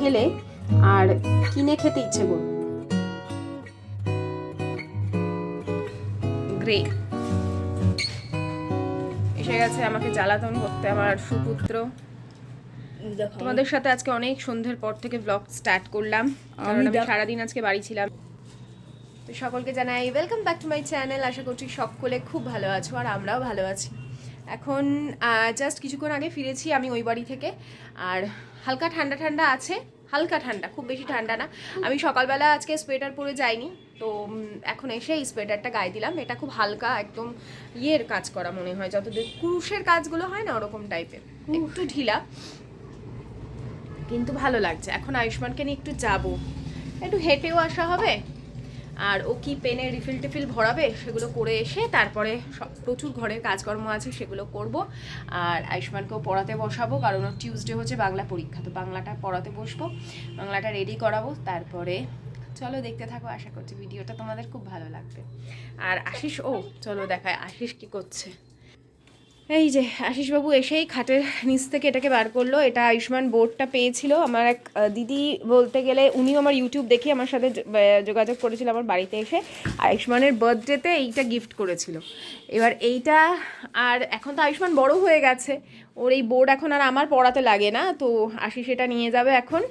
খেলে আর কিনে খেতে ইচ্ছে করবে। গ্রে এসে গেছে আমাকে জ্বালাতন করতে আমার সুপুত্র। তোমাদের সাথে আজকে অনেক সন্ধ্যের পর থেকে ব্লগ স্টার্ট করলাম কারণ আমি সারাদিন আজকে বাড়ি ছিলাম। তো সকলকে জানাই welcome back to my channel আশা করছি সকলে খুব ভালো আছো আর আমরাও ভালো আছি। এখন জাস্ট কিছুক্ষণ আগে ফিরেছি আমি ওই বাড়ি থেকে। আর হালকা ঠান্ডা ঠান্ডা আছে হালকা ঠান্ডা খুব বেশি ঠান্ডা না। আমি সকালবেলা আজকে সোয়েটার পরে যাইনি তো এখন এসে এই সোয়েটারটা গায়ে দিলাম। এটা খুব হালকা একদম ইয়ের কাজ করা মনে হয় যত কুরুশের কাজগুলো হয় না ওরকম টাইপের একটু ঢিলা। কিন্তু ভালো লাগছে। এখন আয়ুষ্মানকে নিয়ে একটু যাব। একটু হেঁটেও আসা হবে। আর ও কি পেনে রিফিল টিফিল ভরাবে সেগুলো করে এসে তারপরে সব প্রচুর ঘরের কাজকর্ম আছে, সেগুলো করব। আর আয়ুষ্মানকেও পড়াতে বসাবো, কারণ ওর টিউসডে হচ্ছে বাংলা পরীক্ষা, তো বাংলাটা পড়াতে বসবো, বাংলাটা রেডি করাবো, তারপরে চলো দেখতে থাকো, আশা করছি ভিডিওটা তোমাদের খুব ভালো লাগবে। আর আশিস, ও, চলো দেখায়, আশিস কি করছে? এই যে আশিসবাবু এসেই খাটের নিচ থেকে এটাকে বার করল। এটা আয়ুষ্মান বোর্ডটা পেয়েছিল। আমার এক দিদি বলতে গেলে উনিও আমার ইউটিউব দেখে আমার সাথে যোগাযোগ করেছিল আমার বাড়িতে এসে। আয়ুষ্মানের বার্থডেতে এইটা গিফট করেছিল। এবার এইটা আর এখন তো আয়ুষ্মান বড় হয়ে গেছে। ওর এই বোর্ড এখন আর আমার পড়াতে লাগে না। তো আশিস এটা নিয়ে যাবে এখন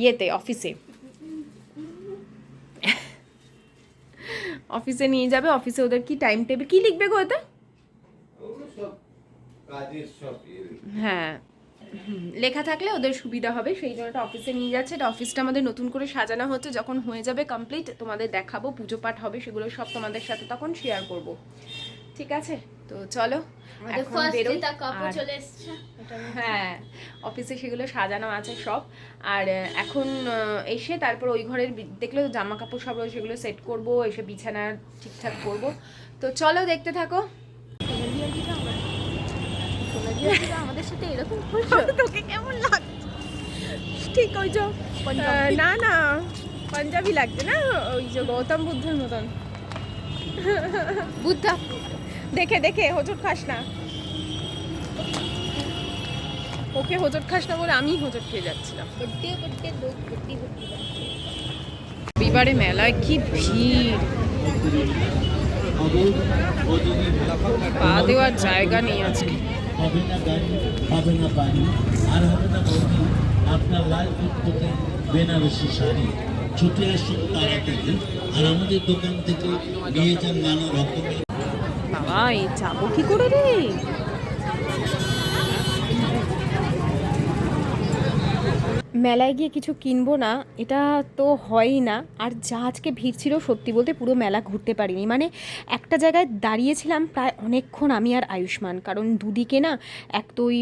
ইয়েতে অফিসে অফিসে নিয়ে যাবে। অফিসে ওদের কি টাইম টেবিল কী লিখবে গো এতে ওগুলো সব কাজের সব ইয়ে। হ্যাঁ। হুম, লেখা থাকলে ওদের সুবিধা হবে সেই জন্য এটা অফিসে নিয়ে যাচ্ছে। এটা অফিসটা আমাদের নতুন করে সাজানো হচ্ছে যখন হয়ে যাবে কমপ্লিট তোমাদের দেখাবো পুজো পাঠ হবে সেগুলো সব তোমাদের সাথে তখন শেয়ার করব। ঠিক আছে? তো চলো হ্যাঁ অফিসে সেগুলো সাজানো আছে সব। আর এখন এসে তারপর ওই ঘরের দেখলে জামা কাপড় সব সেগুলো সেট করব এসে বিছানা ঠিকঠাক করব। তো চলো দেখতে থাকো। আমাদের সাথে এরকম করছ তোকে কেমন লাগছে ঠিক ওই যে না না পাঞ্জাবি লাগছে না ওই যে গৌতম বুদ্ধের মতন বুদ্ধা দেখে দেখে হোঁচট খাস না ওকে হোঁচট খাস না বলে আমি হোঁচট খেয়ে যাচ্ছিলাম রবিবারে মেলায় কি ভিড় পা দেওয়ার জায়গা নেই আজকে হবে না গাড়ি, হবে না বাড়ি, আর হবে না বৌদি, আপনার লাল ফুটফুটে বেনারসি শাড়ি। ছুটে আসুন তাড়াতাড়ি আর আমাদের দোকান থেকে নিয়ে যান নানা রকমের বাবা, এই কি করে রে? মেলায় গিয়ে কিছু কিনবো না, এটা তো হয়ই না। আর যা আজকে ভিড় ছিল সত্যি বলতে পুরো মেলা ঘুরতে পারিনি। মানে একটা জায়গায় দাঁড়িয়েছিলাম প্রায় অনেকক্ষণ আমি আর আয়ুষ্মান। কারণ দুদিকে না এক তো ওই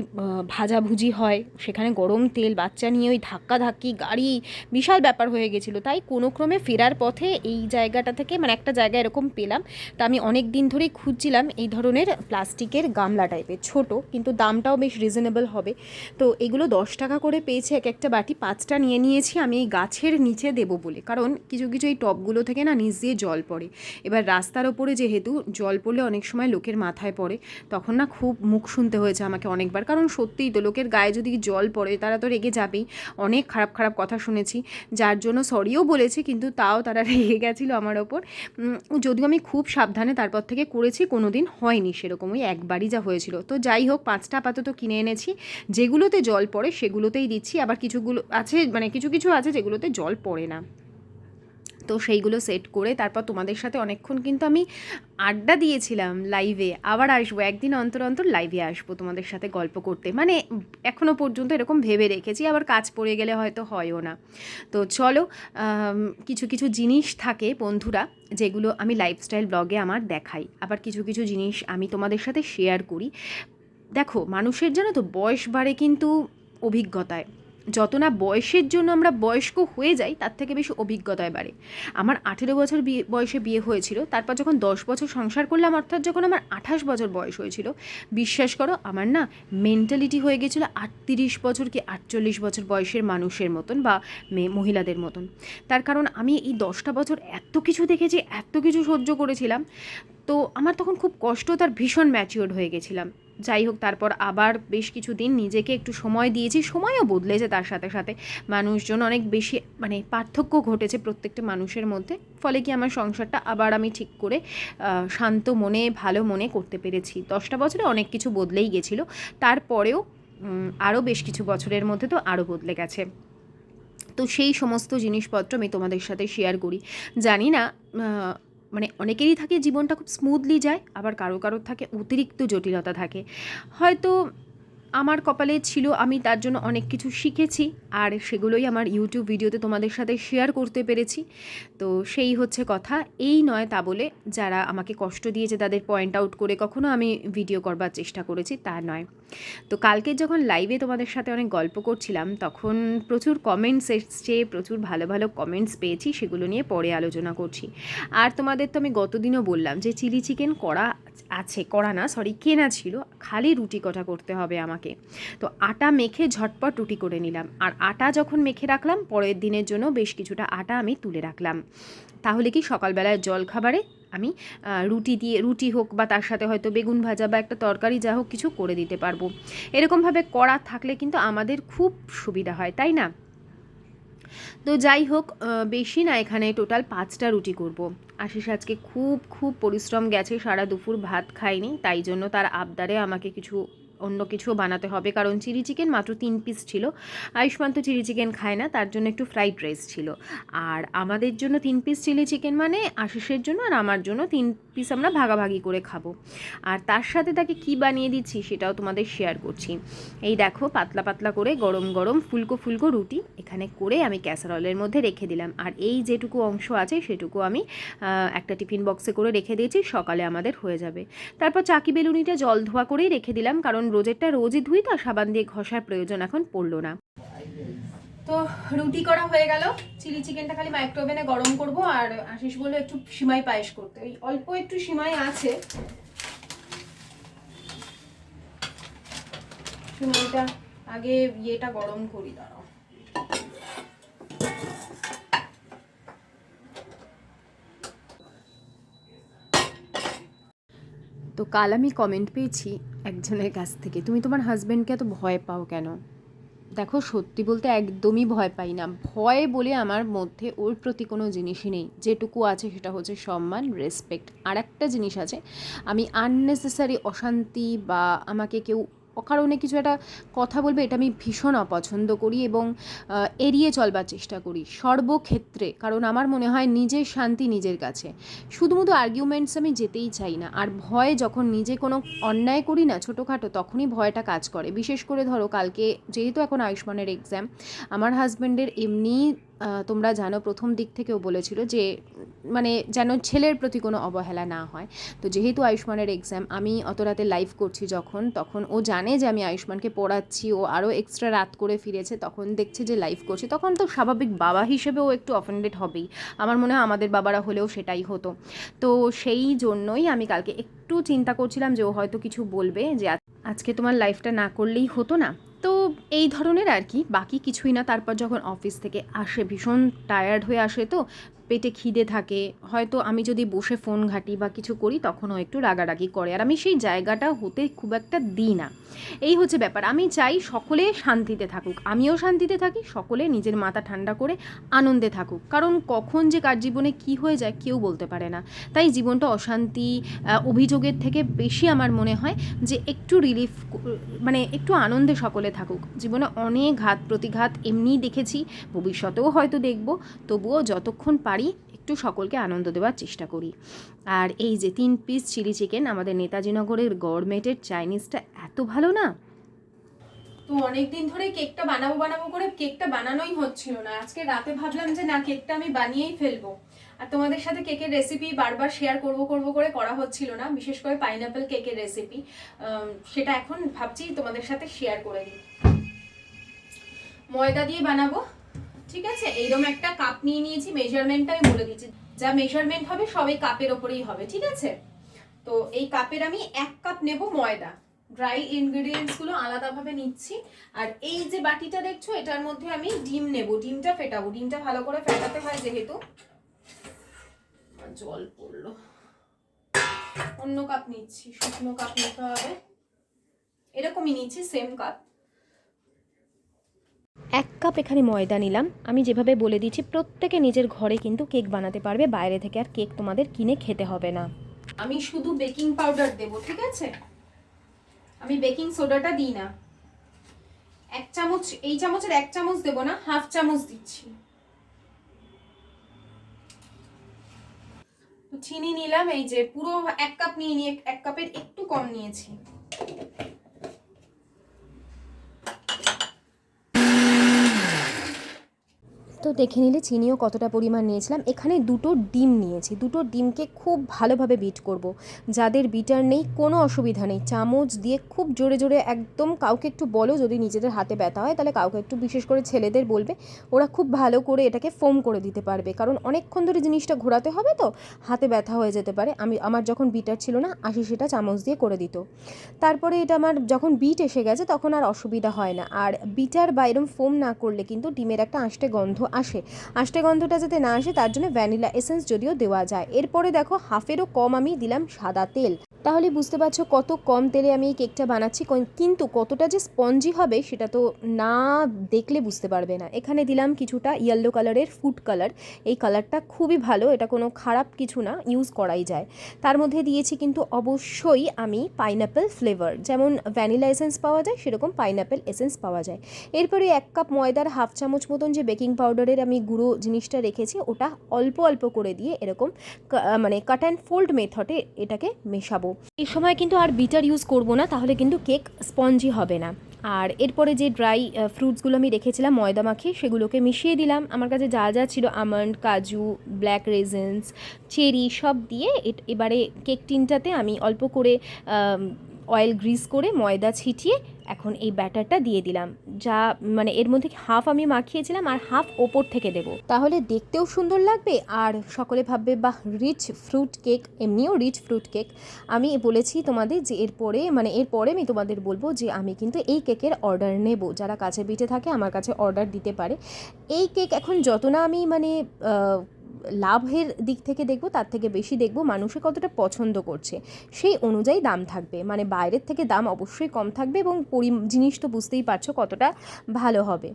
ভাজাভুজি হয়, সেখানে গরম তেল, বাচ্চা নিয়ে ওই ধাক্কা ধাক্কি গাড়ি, বিশাল ব্যাপার হয়ে গেছিল। তাই কোনো ক্রমে ফেরার পথে এই জায়গাটা থেকে মানে একটা জায়গা এরকম পেলাম। তা আমি অনেক দিন ধরেই খুঁজছিলাম এই ধরনের প্লাস্টিকের গামলা টাইপের ছোট, কিন্তু দামটাও বেশ রিজনেবল হবে। তো এগুলো দশ টাকা করে পেয়েছে এক একটা বাটি পাঁচটা নিয়ে নিয়েছি, আমি এই গাছের নিচে দেবো বলে। কারণ কিছু কিছু এই টবগুলো থেকে না নিচ দিয়ে জল পড়ে। এবার রাস্তার ওপরে যেহেতু জল পড়লে অনেক সময় লোকের মাথায় পড়ে, তখন না খুব মুখ শুনতে হয়েছে আমাকে অনেকবার। কারণ সত্যিই তো লোকের গায়ে যদি জল পড়ে, তারা তো রেগে যাবেই। অনেক খারাপ খারাপ কথা শুনেছি। যার জন্য সরিও বলেছি, কিন্তু তাও তারা রেগে গেছিল আমার ওপর। যদিও আমি খুব সাবধানে তারপর থেকে করেছি কোনো দিন হয়নি সেরকম। ওই একবারই যা হয়েছিল। তো যাই হোক, পাঁচটা আপাতত কিনে এনেছি। যেগুলোতে জল পড়ে, সেগুলোতেই দিচ্ছি। আবার কিছুগুলো আছে মানে কিছু কিছু আছে যেগুলোতে জল পড়ে না। তো সেইগুলো সেট করে তারপর তোমাদের সাথে অনেকক্ষণ কিন্তু আমি আড্ডা দিয়েছিলাম লাইভে আবার আসব, একদিন অন্তর অন্তর লাইভে আসব তোমাদের সাথে গল্প করতে। মানে এখনও পর্যন্ত এরকম ভেবে রেখেছি, আবার কাজ পড়ে গেলে হয়তো হয়ও না। তো চলো কিছু কিছু জিনিস থাকে বন্ধুরা, যেগুলো আমি লাইফস্টাইল ব্লগে আমার দেখাই। আবার কিছু কিছু জিনিস আমি তোমাদের সাথে শেয়ার করি। দেখো, মানুষের জানো তো বয়স বাড়ে কিন্তু অভিজ্ঞতায়। যত না বয়সের জন্য আমরা বয়স্ক হয়ে যাই, তার থেকে বেশি অভিজ্ঞতায় বাড়ে। আমার আঠেরো বছর বিয়ে, বয়সে বিয়ে হয়েছিল, তারপর যখন দশ বছর সংসার করলাম, অর্থাৎ যখন আমার আঠাশ বছর বয়স হয়েছিল, বিশ্বাস করো আমার না মেন্টালিটি হয়ে গেছিল আটত্রিশ বছর কি আটচল্লিশ বছর বয়সের মানুষের মতন বা মেয়ে মহিলাদের মতন। তার কারণ আমি এই দশটা বছর এত কিছু দেখেছি, এত কিছু সহ্য করেছিলাম। তো আমার তখন খুব কষ্ট, তার ভীষণ ম্যাচিওর হয়ে গেছিলাম। যাই হোক, তারপর আবার বেশ কিছুদিন নিজেকে একটু সময় দিয়েছি, সময়ও বদলেছে তার সাথে সাথে। মানুষজন অনেক বেশি মানে পার্থক্য ঘটেছে প্রত্যেকটা মানুষের মধ্যে, ফলে কি আমার সংসারটা আবার আমি ঠিক করে শান্ত মনে, ভালো মনে করতে পেরেছি। দশটা বছরে অনেক কিছু বদলেই গেছিল, তারপরেও আরও বেশ কিছু বছরের মধ্যে তো আরও বদলে গেছে। তো সেই সমস্ত জিনিসপত্র আমি তোমাদের সাথে শেয়ার করি। জানি না মানে অনেকেরই থাকে জীবনটা খুব স্মুথলি যায়, আবার কারও কারোর থাকে অতিরিক্ত জটিলতা থাকে। হয়তো আমার কপালে ছিল, আমি তার জন্য অনেক কিছু শিখেছি আর সেগুলোই আমার ইউটিউব ভিডিওতে তোমাদের সাথে শেয়ার করতে পেরেছি। তো সেই হচ্ছে কথা। এই নয় তা বলে যারা আমাকে কষ্ট দিয়েছে তাদের পয়েন্ট আউট করে কখনো আমি ভিডিও করবার চেষ্টা করেছি, তা নয়। তো কালকে যখন লাইভে তোমাদের সাথে অনেক গল্প করছিলাম, তখন প্রচুর কমেন্টস এসছে, প্রচুর ভালো ভালো কমেন্টস পেয়েছি, সেগুলো নিয়ে পরে আলোচনা করছি। আর তোমাদের তো আমি গতদিনও বললাম যে চিলি চিকেন করা আছে করা না সরি কেনা ছিল। খালি রুটি কটা করতে হবে আমাকে। তো আটা মেখে ঝটপট রুটি করে নিলাম। আর আটা যখন মেখে রাখলাম, পরের দিনের জন্য বেশ কিছুটা আটা আমি তুলে রাখলাম। তাহলে কি সকালবেলায় জল খাবারে আমি রুটি দিয়ে, রুটি হোক বা তার সাথে হয়তো বেগুন ভাজা বা একটা তরকারি যা হোক কিছু করে দিতে পারব। এরকমভাবে করা থাকলে কিন্তু আমাদের খুব সুবিধা হয়, তাই না? তো যাই হোক বেশি না, এখানে টোটাল পাঁচটা রুটি করব। আশিস আজকে খুব খুব পরিশ্রম গেছে, সারা দুপুর ভাত খায়নি তাই জন্য তার আবদারে আমাকে কিছু অন্য কিছুও বানাতে হবে, কারণ চিলি চিকেন মাত্র তিন পিস ছিল। আয়ুষ্মান তো চিলি চিকেন খায় না, তার জন্য একটু ফ্রাইড রাইস ছিল। আর আমাদের জন্য তিন পিস চিলি চিকেন মানে আশিসের জন্য আর আমার জন্য তিন পিস আমরা ভাগাভাগি করে খাব। আর তার সাথে তাকে কি বানিয়ে দিচ্ছি সেটাও তোমাদের শেয়ার করছি। এই দেখো, পাতলা পাতলা করে গরম গরম ফুলকো ফুলকো রুটি এখানে করে আমি ক্যাসারলের মধ্যে রেখে দিলাম। আর এই যেটুকু অংশ আছে সেটুকু আমি একটা টিফিন বক্সে করে রেখে দিয়েছি, সকালে আমাদের হয়ে যাবে। তারপর চাকি বেলুনিটা জল ধোয়া করেই রেখে দিলাম, কারণ রোজেরটা রোজই ধুই তো সাবান দিয়ে ঘষার প্রয়োজন এখন পড়ল না। তো রুটি করা হয়ে গেল। চিলি চিকেনটা খালি মাইক্রোওভেনে গরম করব আর আশিস বলল একটু সিমাই পায়েস করতে। ওই অল্প একটু সিমাই আছে। সিমাইটা আগে ইয়েটা গরম করি, দাঁড়াও। তো কাল আমি কমেন্ট পেয়েছি একজনের কাছ থেকে। তুমি তোমার হাজব্যান্ডকে এত ভয় পাও কেন? দেখো, সত্যি বলতে একদমই ভয় পাই না। ভয় বলে আমার মধ্যে ওর প্রতি কোনো জিনিসই নেই। যেটুকু আছে সেটা হচ্ছে সম্মান রেসপেক্ট আর একটা জিনিস আছে, আমি আননেসেসারি অশান্তি বা আমাকে কেউ অকারণে কিছু একটা কথা বলবে, এটা আমি ভীষণ অপছন্দ করি এবং এড়িয়ে চলবার চেষ্টা করি সর্বক্ষেত্রে। কারণ আমার মনে হয় নিজের শান্তি নিজের কাছে। শুধুমুধু আর্গুমেন্টস আমি যেতেই চাই না। আর ভয় যখন নিজে কোনো অন্যায় করি না ছোটোখাটো, তখনই ভয়টা কাজ করে। বিশেষ করে ধরো কালকে যেহেতু এখন আয়ুষ্মানের এক্সাম আমার হাজব্যান্ডের এমনি তোমরা জানো প্রথম দিক থেকেও বলেছিল যে মানে যেন ছেলের প্রতি কোনো অবহেলা না হয়। তো যেহেতু আয়ুষ্মানের এক্সাম আমি অত রাতে লাইভ করছি যখন, তখন ও জানে যে আমি আয়ুষ্মানকে পড়াচ্ছি, ও আরও এক্সট্রা রাত করে ফিরেছে, তখন দেখছে যে লাইভ করছি। তখন তো স্বাভাবিক বাবা হিসেবে ও একটু অফেন্ডেড হবেই। আমার মনে হয় আমাদের বাবারা হলেও সেটাই হতো। তো সেই জন্যই আমি কালকে একটু চিন্তা করছিলাম যে ও হয়তো কিছু বলবে যে, আজকে তোমার লাইফটা না করলেই হতো না। তো এই ধরনের আর কি। বাকি কিছুই না। তারপর যখন অফিস থেকে আসে, ভীষণ টায়ার্ড হয়ে আসে, তো পেটে খিদে থাকে, হয়তো আমি যদি বসে ফোন ঘাঁটি বা কিছু করি তখনও একটু রাগারাগি করে। আর আমি সেই জায়গাটা হতে খুব একটা দিই না। এই হচ্ছে ব্যাপার। আমি চাই সকলে শান্তিতে থাকুক। আমিও শান্তিতে থাকি, সকলে নিজের মাথা ঠান্ডা করে আনন্দে থাকুক। কারণ কখন যে কার জীবনে কি হয়ে যায় কেউ বলতে পারে না। তাই জীবনটা অশান্তি অভিযোগের থেকে বেশি আমার মনে হয় যে একটু রিলিফ মানে একটু আনন্দে সকলে থাকুক। জীবনে অনেক ঘাত, প্রতিঘাত এমনিই দেখেছি। ভবিষ্যতেও হয়তো দেখব। তবুও যতক্ষণ পারি একটু সকলকে আনন্দ দেওয়ার চেষ্টা করি। আর এই যে তিন পিস চিলি চিকেন আমাদের নেতাজি নগরের গভর্নমেন্টের চাইনিজটা এত ভালো না? তো অনেকদিন ধরে কেকটা বানাবো বানাবো করে কেকটা বানানোই হচ্ছিল না। আজকে রাতে ভাবলাম যে না, কেকটা আমি বানিয়েই ফেলব। আর তোমাদের সাথে কেকের রেসিপি বারবার শেয়ার করব করব করে করা হচ্ছিল না, বিশেষ করে পাইনাপেল কেকের রেসিপি সেটা এখন ভাবছি তোমাদের সাথে শেয়ার করে দিই। ময়দা দিয়ে বানাবো। ঠিক আছে? এইরকম একটা কাপ নিয়ে নিয়েছি মেজারমেন্টটা আমি বলে দিচ্ছি যা মেজারমেন্ট হবে সবই কাপের ওপরেই হবে, ঠিক আছে? তো এই কাপের আমি এক কাপ নেব ময়দা। ড্রাই ইনগ্রেডিয়েন্টসগুলো আলাদাভাবে নিচ্ছি। আর এই যে বাটিটা দেখছ, এটার মধ্যে আমি ডিম নেব। ডিমটা ফেটাবো। ডিমটা ভালো করে ফেটাতে হয় যেহেতু। জল পড়ল। অন্য কাপ নিচ্ছি। শুকনো কাপ নিতে হবে। এরকমই নিচ্ছি সেম কাপ এক কাপ এখানে ময়দা নিলাম। আমি যেভাবে বলে দিচ্ছি প্রত্যেকে নিজের ঘরে কিন্তু কেক বানাতে পারবে। বাইরে থেকে আর কেক তোমাদের কিনে খেতে হবে না। আমি শুধু বেকিং পাউডার দেব, ঠিক আছে? আমি বেকিং সোডাটা দিই না। এক চামচ, এই চামচের এক চামচ দেব না, হাফ চামচ দিচ্ছি। চিনি নিলাম, এই যে পুরো এক কাপ নিয়ে নিয়ে, এক কাপের একটু কম নিয়েছি। দেখে নিলে চিনিও কতটা পরিমাণ নিয়েছিলাম। এখানে দুটো ডিম নিয়েছি। দুটো ডিমকে খুব ভালোভাবে বিট করব। যাদের বিটার নেই, কোনো অসুবিধা নেই। চামচ দিয়ে খুব জোরে জোরে একদম কাউকে একটু বলো, যদি নিজেদের হাতে ব্যথা হয়, তাহলে কাউকে একটু বিশেষ করে ছেলেদের বলবে। ওরা খুব ভালো করে এটাকে ফোম করে দিতে পারবে। কারণ অনেকক্ষণ ধরে জিনিসটা ঘোরাতে হবে তো, হাতে ব্যথা হয়ে যেতে পারে। আমি, আমার যখন বিটার ছিল না, আসি সেটা চামচ দিয়ে করে দিত। তারপরে এটা আমার যখন বিট এসে গেছে, তখন আর অসুবিধা হয় না। আর বিটার বা এরম ফোম না করলে কিন্তু ডিমের একটা আঁশটে গন্ধ আসে আষ্টে গন্ধটা যাতে না আসে, তার জন্য ভ্যানিলা এসেন্স যদিও দেওয়া যায়। এরপরে দেখো, হাফেরও কম আমি দিলাম সাদা তেল। তাহলে বুঝতে পারছ কত কম তেলে আমি এই কেকটা বানাচ্ছি কিন্তু কতটা যে স্পঞ্জি হবে সেটা তো না দেখলে বুঝতে পারবে না। এখানে দিলাম কিছুটা ইয়েলো কালারের ফুড কালার এই কালারটা খুবই ভালো, এটা কোনো খারাপ কিছু না ইউজ করাই যায়। তার মধ্যে দিয়েছি কিন্তু অবশ্যই আমি পাইনাপেল ফ্লেভার যেমন ভ্যানিলা এসেন্স পাওয়া যায় সেরকম পাইনাপেল এসেন্স পাওয়া যায়। এরপরে এক কাপ ময়দার হাফ চামচ মতন যে বেকিং পাউডারের আমি গুঁড়ো জিনিসটা রেখেছি, ওটা অল্প অল্প করে দিয়ে এরকম মানে কাট অ্যান্ড ফোল্ড মেথডে এটাকে মেশাবো। এই সময় কিন্তু আর বিটার ইউজ করব না, তাহলে কিন্তু কেক স্পঞ্জি হবে না। আর এরপরে যে ড্রাই ফ্রুটসগুলো আমি রেখেছিলাম, ময়দা মাখিয়ে, সেগুলোকে মিশিয়ে দিলাম। আমার কাছে যা যা ছিল আমন্ড কাজু ব্ল্যাক রেজেন্স চেরি সব দিয়ে এবারে কেক টিনটাতে আমি অল্প করে অয়েল গ্রিস করে ময়দা ছিটিয়ে এখন এই ব্যাটারটা দিয়ে দিলাম, যা মানে এর মধ্যে হাফ আমি মাখিয়েছিলাম আর হাফ ওপর থেকে দেব। তাহলে দেখতেও সুন্দর লাগবে আর সকলে ভাববে, বাহ রিচ ফ্রুট কেক এমনিও রিচ ফ্রুট কেক আমি বলেছি তোমাদের যে এরপরে মানে এরপরে আমি তোমাদের বলব যে আমি কিন্তু এই কেকের অর্ডার নেব। যারা কাছে পিঠে থাকে আমার কাছে অর্ডার দিতে পারে। এই কেক এখন যত না আমি মানে লাভের দিক থেকে দেখব, তার থেকে বেশি দেখব মানুষে কতটা পছন্দ করছে। সেই অনুযায়ী দাম থাকবে। মানে বাইরের থেকে দাম অবশ্যই কম থাকবে এবং পরি, জিনিস তো বুঝতেই পারছ কতটা ভালো হবে।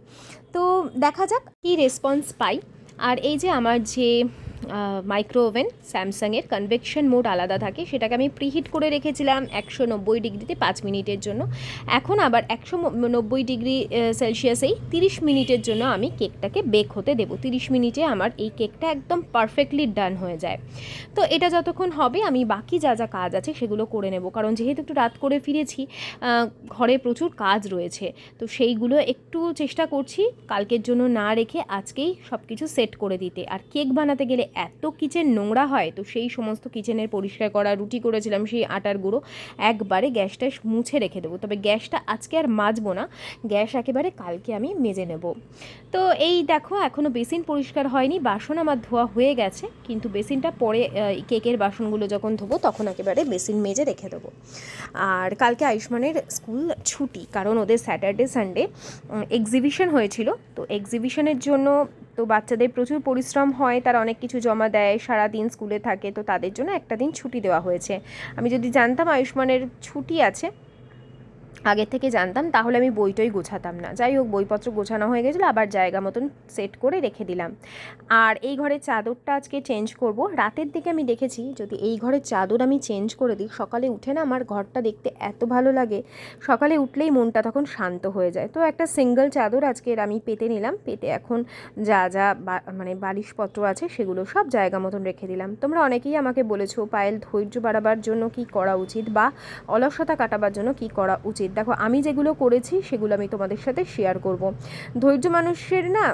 তো দেখা যাক কী রেসপন্স পাই। আর এই যে আমার যে মাইক্রো ওভেন স্যামসাংয়ের কনভেকশন মোড আলাদা থাকে। সেটাকে আমি প্রিহিট করে রেখেছিলাম একশো নব্বই ডিগ্রিতে পাঁচ মিনিটের জন্য। এখন আবার একশো নব্বই ডিগ্রি সেলসিয়াসেই তিরিশ মিনিটের জন্য আমি কেকটাকে বেক হতে দেবো। তিরিশ মিনিটে আমার এই কেকটা একদম পারফেক্টলি ডান হয়ে যায়। তো এটা যতক্ষণ হবে, আমি বাকি যা যা কাজ আছে সেগুলো করে নেব। কারণ যেহেতু একটু রাত করে ফিরেছি ঘরে প্রচুর কাজ রয়েছে। তো সেইগুলো একটু চেষ্টা করছি কালকের জন্য না রেখে আজকেই সব কিছু সেট করে দিতে। আর কেক বানাতে গেলে এত কিচেন নোংরা হয়, তো সেই সমস্ত কিচেনের পরিষ্কার করা, রুটি করেছিলাম সেই আটার গুঁড়ো, একবারে গ্যাসটা মুছে রেখে দেবো। তবে গ্যাসটা আজকে আর মাজবো না, গ্যাস একেবারে কালকে আমি মেজে নেব। তো এই দেখো এখনও বেসিন পরিষ্কার হয়নি, বাসন আমার ধোয়া হয়ে গেছে, কিন্তু বেসিনটা পরে কেকের বাসনগুলো যখন ধোবো, তখন একেবারে বেসিন মেজে রেখে দেবো। আর কালকে আয়ুষ্মানের স্কুল ছুটি, কারণ ওদের স্যাটারডে, সানডে এক্সিবিশন হয়েছিল, তো এক্সিবিশনের জন্য তো বাচ্চাদের প্রচুর পরিশ্রম হয়, তারা অনেক কিছু জমা দেয় সারা দিন স্কুলে থাকে, তো তাদের জন্য একটা দিন ছুটি দেওয়া হয়েছে। আমি যদি জানতাম আয়ুষ্মানের ছুটি আছে আগে থেকে জানতাম, তাহলে আমি বইটই গোছাতাম না। যাই হোক, বইপত্র গোছানো হয়ে গেছিল, আবার জায়গা মতন সেট করে রেখে দিলাম। আর এই ঘরের চাদরটা আজকে চেঞ্জ করব। রাতের দিকে আমি দেখেছি, যদি এই ঘরের চাদর আমি চেঞ্জ করে দিই, সকালে উঠে না আমার ঘরটা দেখতে এত ভালো লাগে। সকালে উঠলেই মনটা তখন শান্ত হয়ে যায়। তো একটা সিঙ্গেল চাদর আজকের আমি পেতে নিলাম। পেতে এখন যা যা মানে বালিশপত্র আছে, সেগুলো সব জায়গা মতন রেখে দিলাম। তোমরা অনেকেই আমাকে বলেছ, পায়েল ধৈর্য বাড়াবার জন্য কি করা উচিত বা অলসতা কাটাবার জন্য কি করা উচিত? দেখো, আমি যেগুলো করেছি সেগুলো আমি তোমাদের সাথে শেয়ার করব। ধৈর্য মানুষের না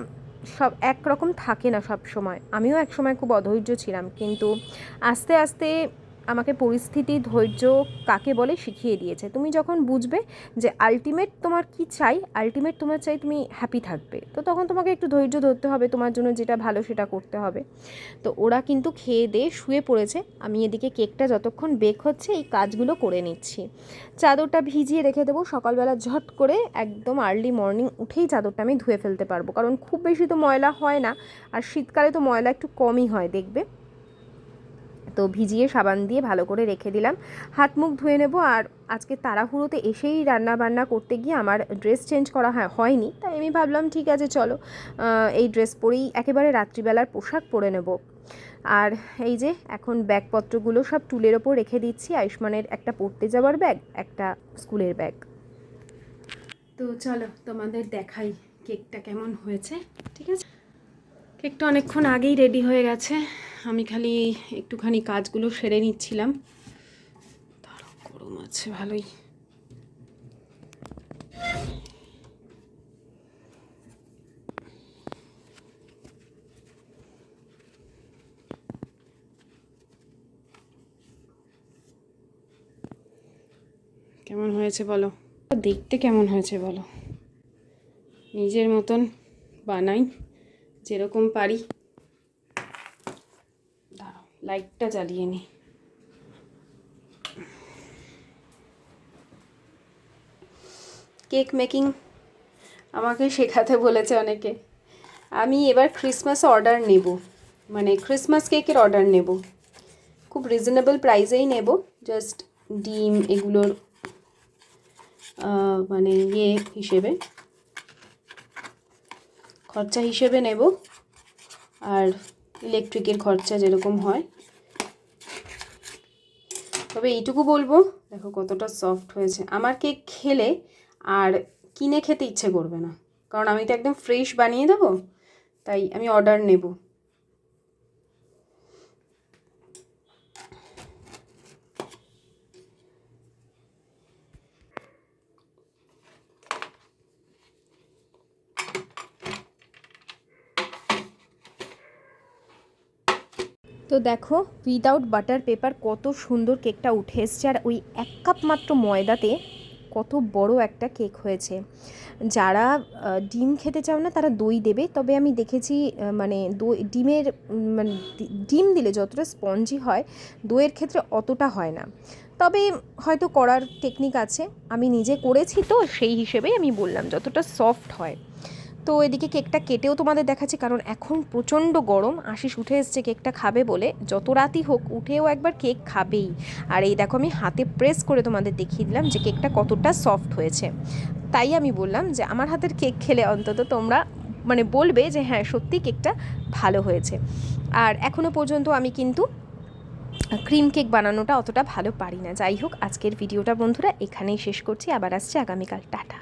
সব একরকম থাকে না সব সময় আমিও এক সময় খুব অধৈর্য ছিলাম, কিন্তু আস্তে আস্তে আমাকে পরিস্থিতি, ধৈর্য কাকে বলে শিখিয়ে দিয়েছে। তুমি যখন বুঝবে যে আলটিমেট তোমার কি চাই আলটিমেট তোমার চাই তুমি হ্যাপি থাকবে। তো তখন তোমাকে একটু ধৈর্য ধরতে হবে, তোমার জন্য যেটা ভালো সেটা করতে হবে। তো ওরা কিন্তু খেয়ে দিয়ে শুয়ে পড়েছে। আমি এদিকে কেকটা যতক্ষণ বেক হচ্ছে এই কাজগুলো করে নিচ্ছি। চাদরটা ভিজিয়ে রেখে দেবো। সকালবেলা ঝট করে একদম আর্লি মর্নিং উঠেই চাদরটা আমি ধুয়ে ফেলতে পারব। কারণ খুব বেশি তো ময়লা হয় না। আর শীতকালে তো ময়লা একটু কমই হয়, দেখবে। তো ভিজিয়ে সাবান দিয়ে ভালো করে রেখে দিলাম। হাত মুখ ধুয়ে নেব আর আজকে তাড়াহুড়োতে এসেই রান্না বান্না করতে গিয়ে আমার ড্রেস চেঞ্জ করা হয়নি। তাই আমি ভাবলাম, ঠিক আছে, চলো। এই ড্রেস পরেই একেবারে রাত্রিবেলার পোশাক পরে নেব। আর এই যে, এখন ব্যাগপত্রগুলো সব টুলের ওপর রেখে দিচ্ছি, আয়ুষ্মানের একটা পড়তে যাওয়ার ব্যাগ, একটা স্কুলের ব্যাগ। তো চলো, তোমাদের দেখাই কেকটা কেমন হয়েছে, ঠিক আছে? কেকটা অনেকক্ষণ আগেই রেডি হয়ে গেছে। আমি খালি একটুখানি কাজগুলো সেরে নিচ্ছিলাম। গরম আছে, ভালোই। কেমন হয়েছে বলো? দেখতে কেমন হয়েছে বলো? নিজের মতন বানাই, যেরকম পারি দাঁড়াও লাইটটা জ্বালিয়ে নিই কেক মেকিং আমাকে শেখাতে বলেছে অনেকে। আমি এবার ক্রিসমাস অর্ডার নেব। মানে ক্রিসমাস কেকের অর্ডার নেব। খুব রিজনেবল প্রাইসেই নেব। জাস্ট ডিম এগুলোর মানে ইয়ে হিসেবে, খরচা হিসেবে নেব। আর ইলেকট্রিকের খরচা যেরকম হয়। তবে এইটুকু বলব, দেখো কতটা সফট হয়েছে। আমার কেক খেলে আর কিনে খেতে ইচ্ছে করবে না। কারণ আমি তো একদম ফ্রেশ বানিয়ে দেবো, তাই আমি অর্ডার নেব। তো দেখো উইদাউট বাটার পেপার কত সুন্দর কেকটা উঠে এসছে। আর ওই এক কাপ মাত্র ময়দাতে কত বড় একটা কেক হয়েছে। যারা ডিম খেতে চাও না, তারা দই দেবে। তবে আমি দেখেছি মানে দই, ডিমের মানে ডিম দিলে যতটা স্পঞ্জি হয়, দইয়ের ক্ষেত্রে অতটা হয় না। তবে হয়তো করার টেকনিক আছে। আমি নিজে করেছি তো, সেই হিসেবেই আমি বললাম, যতটা সফট হয়। তো এদিকে কেকটা কেটেও তোমাদের দেখাচ্ছি, কারণ এখন প্রচণ্ড গরম। আশিস উঠে এসছে কেকটা খাবে বলে। যত রাতই হোক, উঠেও একবার কেক খাবেই। আর এই দেখো, আমি হাতে প্রেস করে তোমাদের দেখিয়ে দিলাম যে কেকটা কতটা সফট হয়েছে। তাই আমি বললাম যে, আমার হাতের কেক খেলে অন্তত তোমরা মানে বলবে যে হ্যাঁ সত্যি কেকটা ভালো হয়েছে। আর এখনও পর্যন্ত আমি কিন্তু ক্রিম কেক বানানোটা অতটা ভালো পারি না। যাই হোক, আজকের ভিডিওটা বন্ধুরা এখানেই শেষ করছি। আবার আসছে আগামীকাল। টাটা।